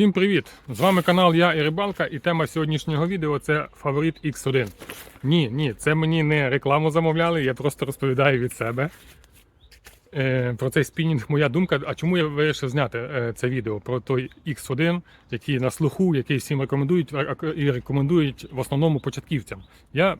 Всім привіт! З вами канал Я і Рибалка, і тема сьогоднішнього відео це фаворит X1. Ні, ні, це мені не рекламу замовляли, я просто розповідаю від себе. Е, про цей спінінг моя думка. А чому я вирішив зняти е, це відео про той X1, який на слуху, який всім рекомендують і рекомендують в основному початківцям. Я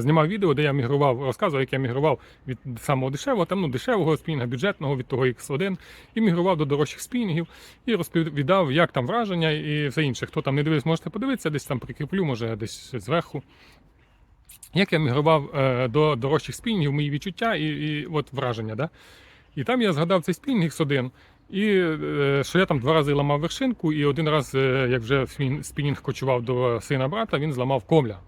знімав відео, де я мігрував, розказував, як я мігрував від самого дешевого, там ну дешевого спінінга, бюджетного від того X1, і мігрував до дорожчих спінінгів, і розповідав, як там враження і все інше. Хто там не дивився, можете подивитися, десь там прикріплю, може десь зверху. Як я мігрував е, до дорожчих спінінгів, мої відчуття і, і от враження. Да? І там я згадав цей спінінг X1, і е, що я там два рази ламав вершинку, і один раз, е, як вже спін- спінінг кочував до сина брата, він зламав комля.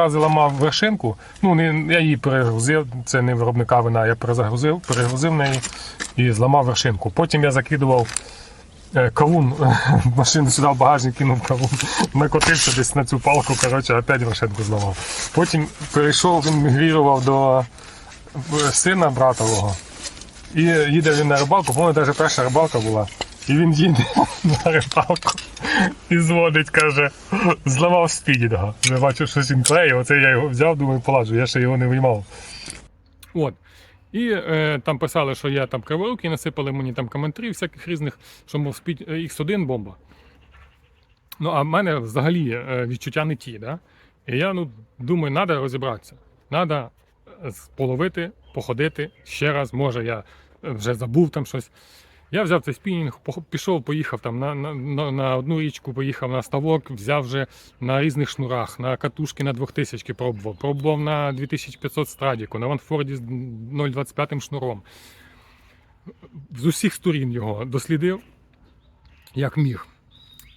Рази ламав вершинку, ну не я її перегрузив, це не виробника вина, я перезагрузив, перегрузив неї і зламав вершинку. Потім я закидував е, кавун машину сюди в багажник кинув кавун, накотився десь на цю палку, коротше, опять вершинку зламав. Потім перейшов, він мігрірував до е, сина братового. І їде він на рибалку, по-моєму, навіть перша рибалка була. І він їде на рибалку і дзвонить, каже, зламав спідінга. Я бачу, що він клеє, оце я його взяв, думаю, поладжу, я ще його не виймав. От. І е, там писали, що я там криворукий, насипали мені там коментарі всяких різних, що мов спід е, X1 бомба. Ну, а в мене взагалі е, відчуття не ті. Да? І я ну, думаю, треба розібратися. Треба половити, походити ще раз. Може, я е, вже забув там щось. Я взяв цей спінінг, пішов, поїхав там на, на, на, одну річку, поїхав на ставок, взяв вже на різних шнурах, на катушки на 2000 пробував, пробував на 2500 страдіку, на Ванфорді з 0,25 шнуром. З усіх сторін його дослідив, як міг.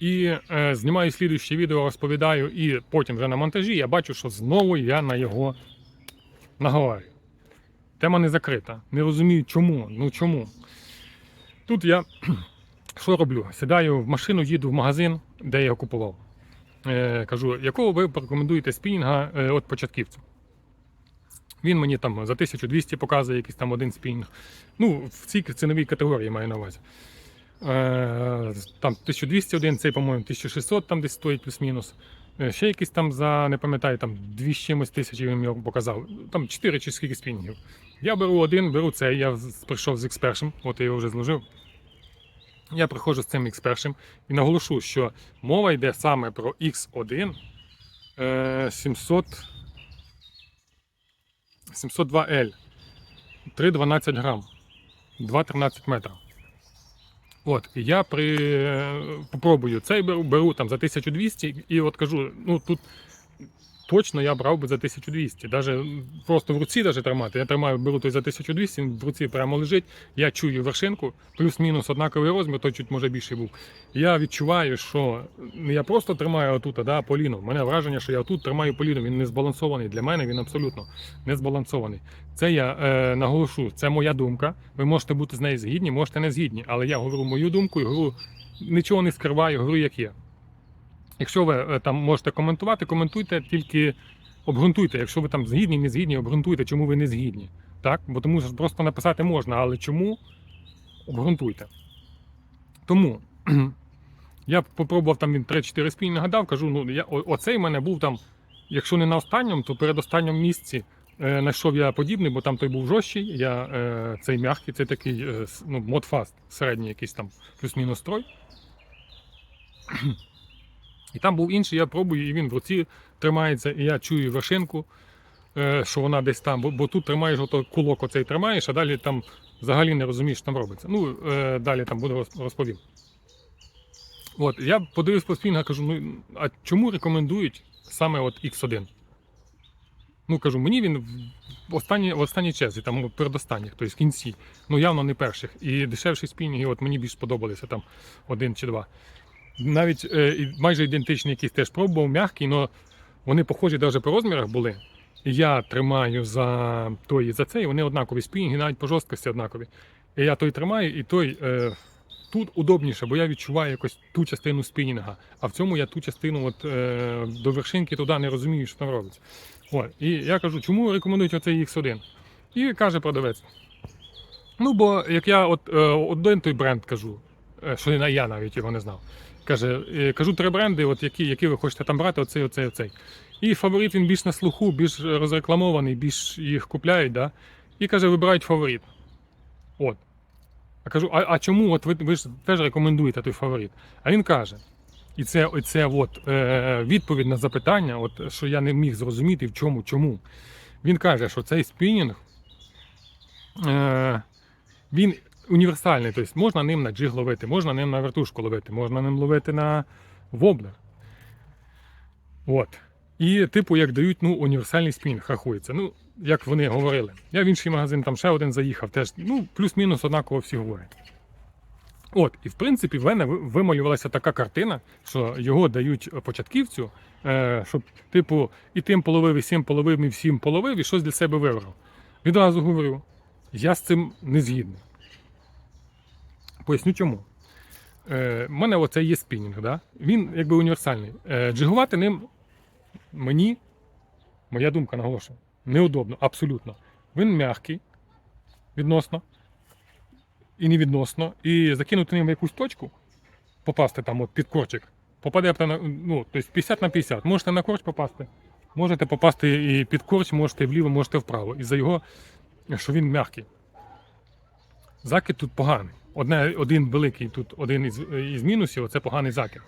І е, знімаю слідуще відео, розповідаю, і потім вже на монтажі я бачу, що знову я на його наговорю. Тема не закрита. Не розумію, чому. Ну чому? Тут я що роблю? Сідаю в машину, їду в магазин, де я його купував. Е, кажу, якого ви порекомендуєте спінінга е, от початківцю? Він мені там за 1200 показує якийсь там один спінінг. Ну, в цій ціновій категорії маю на увазі. Е, там 1201, цей, по-моєму, 1600 там десь стоїть плюс-мінус. Е, Ще якийсь там за, не пам'ятаю, там 2 з чимось тисячі він мені показав. Там 4 чи скільки спінінгів. Я беру один, беру цей, я прийшов з X1, от я його вже зложив. Я приходжу з цим X1 і наголошу, що мова йде саме про X1 е, 700, 702L. 3,12 грам. 2,13 метра. От, і я при, е, попробую цей беру, беру там за 1200 і от кажу, ну тут точно я брав би за 1200. Даже просто в руці даже тримати. Я тримаю, беру той за 1200, він в руці прямо лежить. Я чую вершинку, плюс-мінус однаковий розмір, той чуть може більший був. Я відчуваю, що я просто тримаю отут, да, поліну. У мене враження, що я тут тримаю поліну, він не збалансований. Для мене він абсолютно не збалансований. Це я е, наголошу, це моя думка. Ви можете бути з нею згідні, можете не згідні. Але я говорю мою думку і говорю, нічого не скриваю, говорю, як є. Якщо ви е, там можете коментувати, коментуйте, тільки обґрунтуйте. Якщо ви там згідні, не згідні, обґрунтуйте, чому ви не згідні. Так? Бо тому що просто написати можна, але чому обґрунтуйте. Тому я попробував там він 3-4 спільні нагадав, кажу, ну я, оцей в мене був там, якщо не на останньому, то перед останньому місці е, знайшов я подібний, бо там той був жорсткий, я е, цей м'який, це такий е, ну, модфаст, середній якийсь там плюс-мінус строй. І там був інший, я пробую, і він в руці тримається, і я чую вершинку, е, що вона десь там, бо, тут тримаєш ото кулок оцей тримаєш, а далі там взагалі не розумієш, що там робиться. Ну, е, далі там буду розповім. От, я подивився по спінгах, кажу, ну а чому рекомендують саме от X1? Ну, кажу, мені він в останній, в останній черзі, там передостанніх, тобто в кінці, ну явно не перших. І дешевші спінінги, от мені більш сподобалися там один чи два. Навіть е, майже ідентичні якісь теж пробував, м'які, але вони похожі навіть по розмірах були. І я тримаю за той і за цей, вони однакові спінінги, навіть по жорсткості однакові. І я той тримаю, і той е, тут удобніше, бо я відчуваю якось ту частину спінінга. А в цьому я ту частину от, е, до вершинки туди не розумію, що там робиться. От. І я кажу, чому рекомендують оцей X1? І каже продавець. Ну, бо як я от, е, один той бренд кажу, е, що я навіть його не знав. Каже, е, кажу три бренди, от які, які ви хочете там брати, оцей, оцей, оцей. І фаворит він більш на слуху, більш розрекламований, більш їх купляють, да? і каже, вибирають фаворит. От. А кажу, а, а чому от ви, ви ж теж рекомендуєте той фаворит? А він каже, і це, це от, е, відповідь на запитання, от, що я не міг зрозуміти, в чому, чому. Він каже, що цей спінінг е, він універсальний, тобто можна ним на джиг ловити, можна ним на вертушку ловити, можна ним ловити на воблер. От. І, типу, як дають ну, універсальний спінінг, рахується. Ну, як вони говорили. Я в інший магазин там ще один заїхав, теж ну, плюс-мінус однаково всі говорять. От, і в принципі, в мене ви- вималювалася така картина, що його дають початківцю, е, щоб, типу, і тим половив, і сім половив, і всім половив, і щось для себе вибрав. Відразу говорю, я з цим не згідний. Поясню чому. Е, У мене оце є спінінг, да? він якби універсальний. Е, джигувати ним мені, моя думка наголошую, неудобно, абсолютно. Він м'який відносно і не відносно. І закинути ним в якусь точку, попасти там от під корчик, попаде ну, тобто 50 на 50. Можете на корч попасти, можете попасти і під корч, можете вліво, можете вправо. І за його, що він м'який. Закид тут поганий. Одне, один великий тут один із, із мінусів це поганий закид.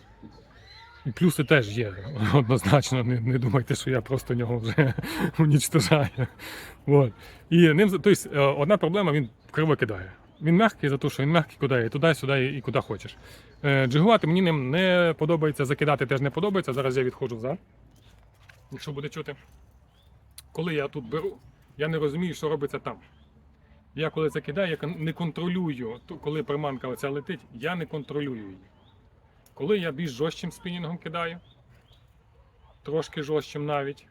Плюси теж є однозначно. Не, не думайте, що я просто нього вже унічтожаю. Вот. І ним тобто, е, одна проблема він криво кидає. Він м'який за те, що він м'який кидає туди, сюди і куди хочеш. Е, Джигувати мені ним не подобається, закидати теж не подобається. Зараз я відходжу взад. Якщо буде чути. Коли я тут беру, я не розумію, що робиться там. Я коли це кидаю, я не контролюю, коли приманка оця летить, я не контролюю її. Коли я більш жорстким спінінгом кидаю, трошки жорстким навіть,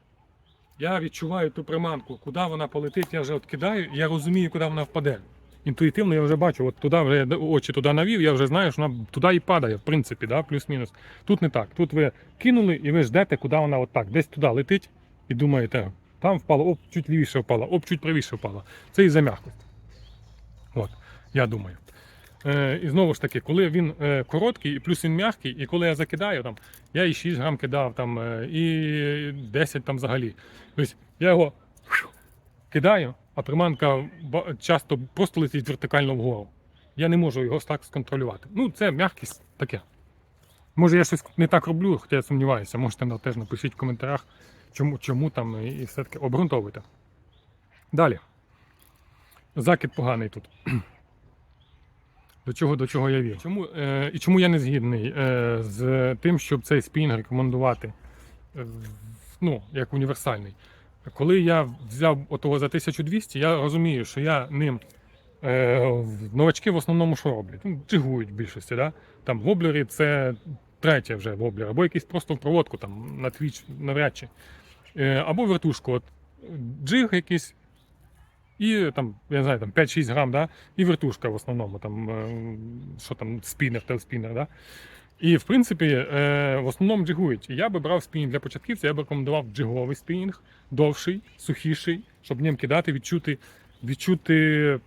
я відчуваю ту приманку, куди вона полетить, я вже от кидаю, і я розумію, куди вона впаде. Інтуїтивно я вже бачу, от туди вже я очі туди навів, я вже знаю, що вона туди і падає, в принципі, да, плюс-мінус. Тут не так. Тут ви кинули і ви ждете, куди вона от так, десь туди летить, і думаєте, там впало, оп, чуть лівіше впало, оп, чуть правіше впало. Це із-за м'якості. От, я думаю. Е, і знову ж таки, коли він е, короткий, і плюс він м'який, і коли я закидаю, там, я і 6 грам кидав, там, е, і 10 там взагалі. Тобто я його кидаю, а приманка часто просто летить вертикально вгору. Я не можу його так сконтролювати. Ну, це м'якість таке. Може, я щось не так роблю, хоча я сумніваюся. Можете теж напишіть в коментарях, чому, чому там і, все-таки обґрунтовуйте. Далі. Закид поганий тут. До чого, до чого я вів? Чому, е, і чому я не згідний е, з тим, щоб цей спінг рекомендувати е, ну, як універсальний? Коли я взяв отого за 1200, я розумію, що я ним е, новачки в основному що роблять? Ну, джигують в більшості. Да? Там воблери це третє вже воблер, або якийсь просто в проводку там, на твіч навряд чи. Е, або вертушку. От, джиг якийсь, і там, я не знаю, там 5-6 грам, да? і вертушка в основному, там, е, що там, спінер, телспінер. Да? І в принципі, е, в основному джигують. Я би брав спінінг для початківця, я б рекомендував джиговий спінінг, довший, сухіший, щоб ним кидати, відчути, відчути,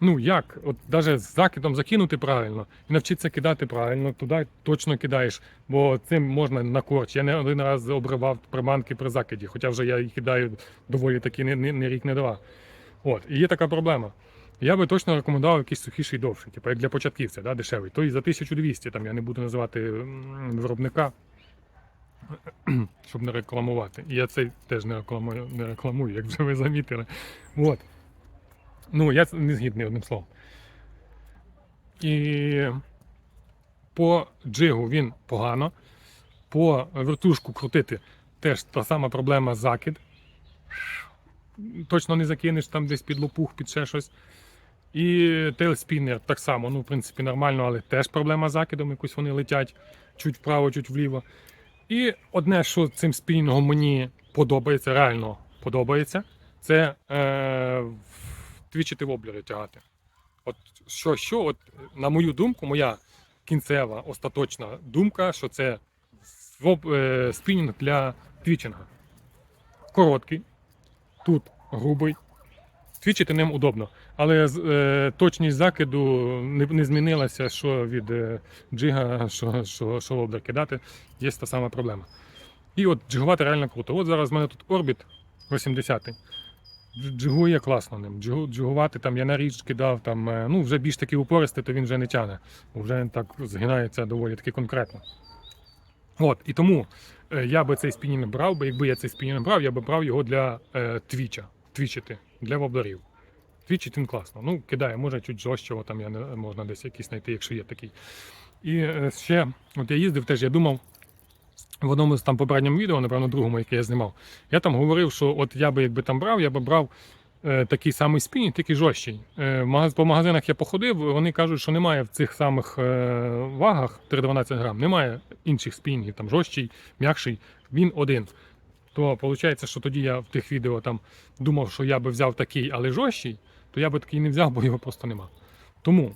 ну як, от навіть з закидом закинути правильно і навчитися кидати правильно, туди точно кидаєш, бо цим можна на корч. Я не один раз обривав приманки при закиді, хоча вже я їх кидаю доволі таки не, не, не рік, не два. От, і є така проблема. Я би точно рекомендував якийсь сухіший довший, типу як для початківця, да, дешевий. Той за 1200, там я не буду називати виробника, щоб не рекламувати. І я цей теж не рекламую, не рекламую, як вже ви замітили. От. Ну, я не згідний одним словом. І по джигу він погано. По вертушку крутити теж та сама проблема закид. Точно не закинеш там десь під лопух, під ще щось. І тейлспінер так само, ну, в принципі, нормально, але теж проблема з закидом, якось вони летять чуть вправо, чуть вліво. І одне, що цим спінінгом мені подобається, реально подобається, це е, твічити воблери тягати. От що, що, от, на мою думку, моя кінцева остаточна думка, що це е, спінінг для твічинга. Короткий, тут грубий, Твічити ним удобно. Але е, точність закиду не, не змінилася, що від е, джига, що, що, що лобдер кидати. Є та сама проблема. І от джигувати реально круто. От зараз в мене тут Orbit 80 Дж- Джигує класно ним. Джигу, джигувати там я на річ кидав, там, е, ну вже більш такий упористий, то він вже не тяне. Вже так згинається доволі таки конкретно. От, і тому я би цей спінінг брав, бо якби я цей спінінг брав, я би брав його для е, твіча, твічити, для воблерів. Твічить він класно. Ну, кидає, може чуть жорстчого, там я не можна десь якийсь знайти, якщо є такий. І е, ще, от я їздив теж, я думав, в одному з там попередньому відео, напевно, другому, яке я знімав, я там говорив, що от я би якби там брав, я би брав е, такий самий спінінг, тільки жорсткий. Е, по магазинах я походив, вони кажуть, що немає в цих самих е, вагах 312 грам, немає інших спінінгів, там жорсткий, м'якший, він один. То виходить, що тоді я в тих відео там думав, що я би взяв такий, але жорсткий, то я би такий не взяв, бо його просто нема. Тому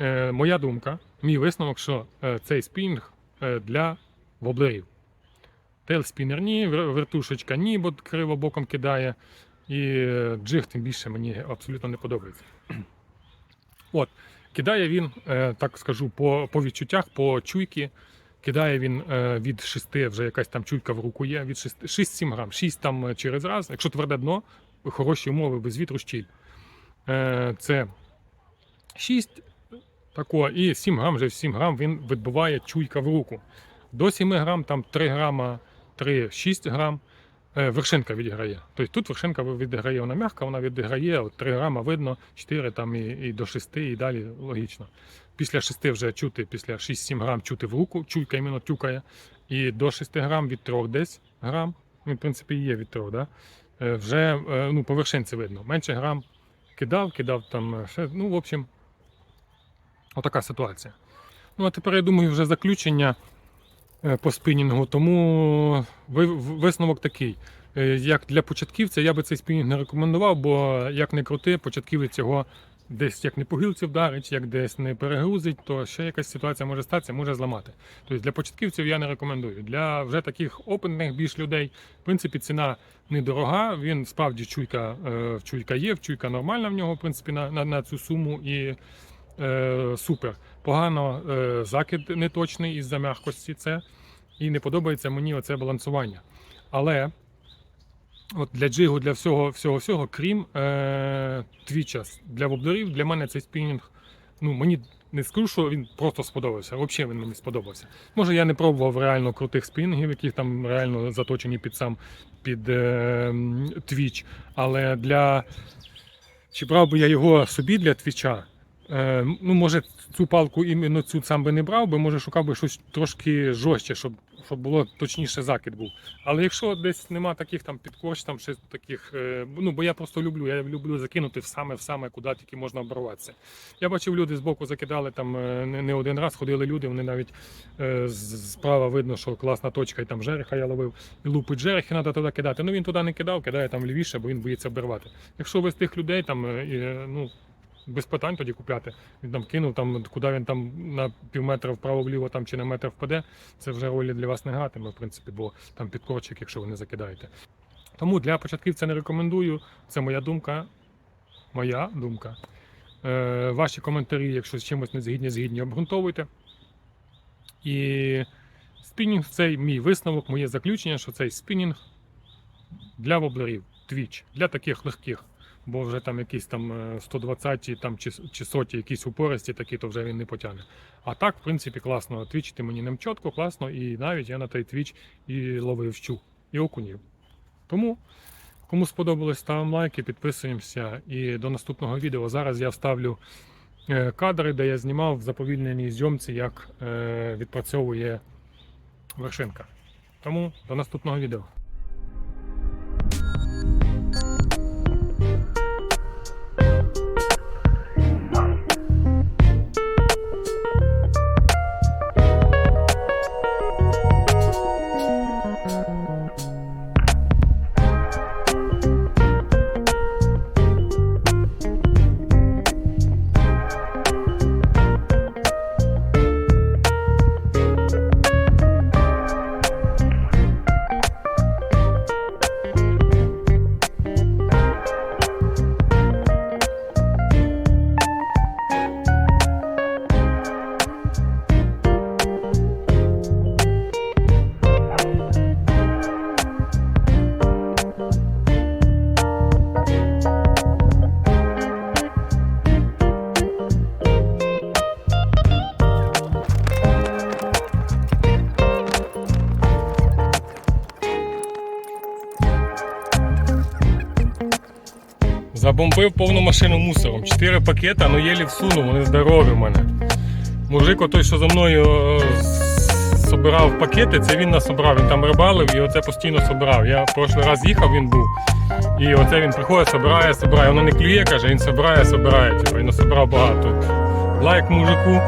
е, моя думка, мій висновок, що е, цей спінінг е, для воблерів. Тейлспінер ні, вертушечка ні, бо криво боком кидає. І джиг тим більше мені абсолютно не подобається. От, кидає він, е, так скажу, по, по відчуттях, по чуйки. Кидає він е, від 6, вже якась там чуйка в руку є, від 6 6-7 грам. 6 там е, через раз. Якщо тверде дно, хороші умови, без вітру щіль. Це 6 тако, і 7 грам, вже 7 грам він відбиває чуйка в руку. До 7 грам, там 3 грама, 3-6 грам. Е, Вершинка відіграє. Тобто тут вершинка відіграє, вона м'яка, вона відіграє, от 3 грама видно, 4 там і, і до 6, і далі логічно. Після 6 вже чути, після 6-7 грам чути в руку, чуйка іменно тюкає. І до 6 грам від 3 десь грам, ну, в принципі, є від 3, да? е, вже е, ну, по вершинці видно. Менше грам кидав, кидав там ще, ну, в общем, отака ситуація. Ну, а тепер я думаю, вже заключення по спінінгу. Тому ви- висновок такий. Е, Як для початківця я би цей спінінг не рекомендував, бо як не крути, початківець його десь як не по гілці вдарить, як десь не перегрузить, то ще якась ситуація може статися, може зламати. Тобто для початківців я не рекомендую. Для вже таких опитних більш людей, в принципі, ціна недорога. Він справді чуйка, е, чуйка є, чуйка нормальна в нього, в принципі, на, на, на цю суму і е, супер. Погано е, закид неточний із-за м'якості це. І не подобається мені оце балансування. Але от для джигу, для всього, всього, всього, крім е, твіча, для воблерів, для мене цей спінінг, ну мені не скажу, що він просто сподобався. Взагалі він мені сподобався. Може, я не пробував реально крутих спінінгів, які там реально заточені під сам під е, твіч. Але для чи брав би я його собі для твіча? Е, ну, може, цю палку іменно цю сам би не брав, би, може шукав би щось трошки жорстче, щоб, щоб було точніше закид був. Але якщо десь нема таких там підкорч, там ще таких. е, ну бо я просто люблю, я люблю закинути в саме в саме, куди тільки можна оборватися. Я бачив, люди збоку закидали там е, не, один раз, ходили люди, вони навіть справа видно, що класна точка, і там жереха я ловив, і лупить жерехи, треба туди кидати. Ну він туди не кидав, кидає там лівіше, бо він боїться обірвати. Якщо ви з тих людей там, ну. Без питань тоді купляти. Він там кинув, там, куди він там на пів метра вправо-вліво там, чи на метр впаде, це вже ролі для вас не гратиме, в принципі, бо там підкорчик, якщо ви не закидаєте. Тому для початківця не рекомендую. Це моя думка. Моя думка. Е, ваші коментарі, якщо з чимось не згідні, згідні, обґрунтовуйте. І спінінг цей мій висновок, моє заключення, що цей спінінг для воблерів, твіч, для таких легких. Бо вже там якісь там е, 120 там, чи, чи соті, якісь упористі такі, то вже він не потягне. А так, в принципі, класно. Твічити мені ним чітко, класно, і навіть я на той твіч і ловив щу, і окунів. Тому, кому сподобалось, ставимо лайки, підписуємося. І до наступного відео. Зараз я вставлю е, кадри, де я знімав в заповільненій зйомці, як е, відпрацьовує вершинка. Тому до наступного відео. Забомбив повну машину мусором. Чотири пакета, ну єлі всунув, вони здорові в мене. Мужик, отой, що за мною е, собирав пакети, це він насобрав. Він там рибалив і оце постійно собирав. Я в прошлий раз їхав, він був. І оце він приходить, собирає, собирає. Воно не клює, каже, він собирає, собирає. Він собрав багато. Лайк мужику.